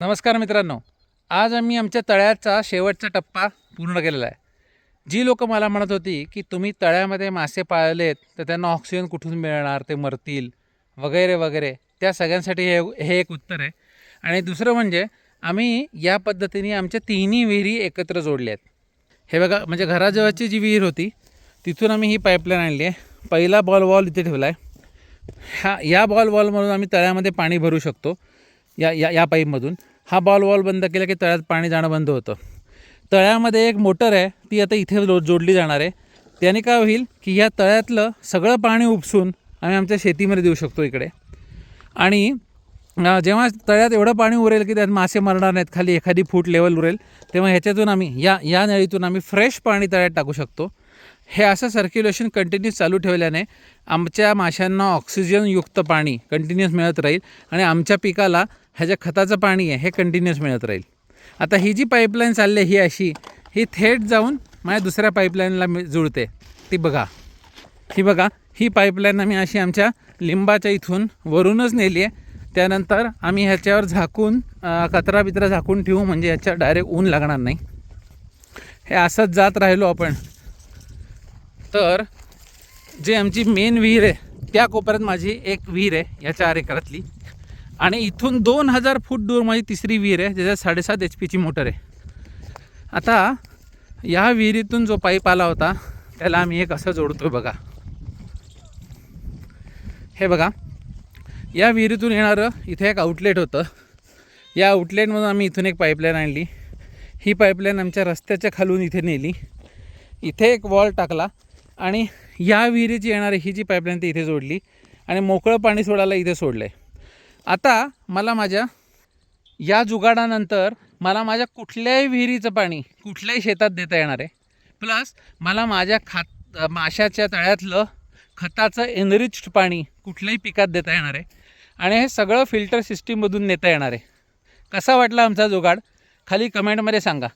नमस्कार मित्रांनो. आज आम्ही आमच्या तळ्याचा शेवटचा टप्पा पूर्ण केलेला आहे. जी लोकं मला म्हणत होती की तुम्ही तळ्यामध्ये मासे पाळलेत तर त्यांना ऑक्सिजन कुठून मिळणार ते मरतील वगैरे वगैरे. त्या सगळ्यांसाठी हे हे एक उत्तर आहे. आणि दुसरं म्हणजे आम्ही या पद्धतीने आमच्या तिन्ही विहिरी एकत्र जोडल्या आहेत. हे बघा म्हणजे घराजवळची जी विहीर होती तिथून आम्ही ही पाईपलाईन आणली आहे. पहिला बॉल वॉल इथे ठेवला आहे. ह्या या बॉल वॉलमधून आम्ही तळ्यामध्ये पाणी भरू शकतो या या या पाईपमधून हा बॉल वॉल बंद केला की तळ्यात पाणी जाणं बंद होतं. तळ्यामध्ये एक मोटर आहे ती आता इथे जो जोडली जाणार आहे. त्याने काय होईल की या तळ्यातलं सगळं पाणी उपसून आम्ही आमच्या शेतीमध्ये देऊ शकतो इकडे. आणि जेव्हा तळ्यात एवढं पाणी उरेल की त्यात मासे मरणार नाहीत खाली एखादी फूट लेवल उरेल तेव्हा ह्याच्यातून आम्ही या या नळीतून आम्ही फ्रेश पाणी तळ्यात टाकू शकतो. हे असं सर्क्युलेशन कंटिन्यूस चालू ठेवल्याने आमच्या माशांना ऑक्सिजनयुक्त पाणी कंटिन्यूअस मिळत राहील आणि आमच्या पिकाला ह्याच्या खताचं पाणी आहे हे कंटिन्युअस मिळत राहील. आता ही जी पाईपलाईन चालली आहे ही अशी ही थेट जाऊन माझ्या दुसऱ्या पाईपलाईनला मी जुळते. ती बघा. ही बघा ही पाईपलाईन आम्ही अशी आमच्या लिंबाच्या इथून वरूनच नेली आहे. त्यानंतर आम्ही ह्याच्यावर झाकून कचरा बिचरा झाकून ठेवू म्हणजे ह्याच्या डायरेक्ट ऊन लागणार नाही. हे असंच जात राहिलो आपण. तर जे आमची मेन विहीर आहे त्या कोपऱ्यात माझी एक विहीर आहे याच्या आरेकरातली आणि इथून दोन हजार फूट दूर माझी तिसरी विहीर आहे ज्याच्यात साडेसात एच पीची मोटर आहे. आता या विहिरीतून जो पाईप आला होता त्याला आम्ही एक असं जोडतो बघा. हे बघा या विहिरीतून येणारं इथे एक आउटलेट होतं. या आउटलेटमधून आम्ही इथून एक पाईपलाईन आणली. ही पाईपलाईन आमच्या रस्त्याच्या खालून इथे नेली. इथे एक वॉल टाकला आणि या विहिरीची येणारी ही जी पाईपलाईन ती इथे जोडली. आणि मोकळं पाणी सोडायला इथे सोडलं आहे आता मला माझ्या या जुगाडानंतर मला माझ्या कुठल्याही विहिरीचं पाणी कुठल्याही शेतात देता येणार आहे. प्लस मला माझ्या खात माशाच्या तळ्यातलं खताचं एनरिच्ड पाणी कुठल्याही पिकात देता येणार आहे. आणि हे सगळं फिल्टर सिस्टीममधून नेता येणार आहे. कसा वाटला आमचा जुगाड? खाली कमेंटमध्ये सांगा.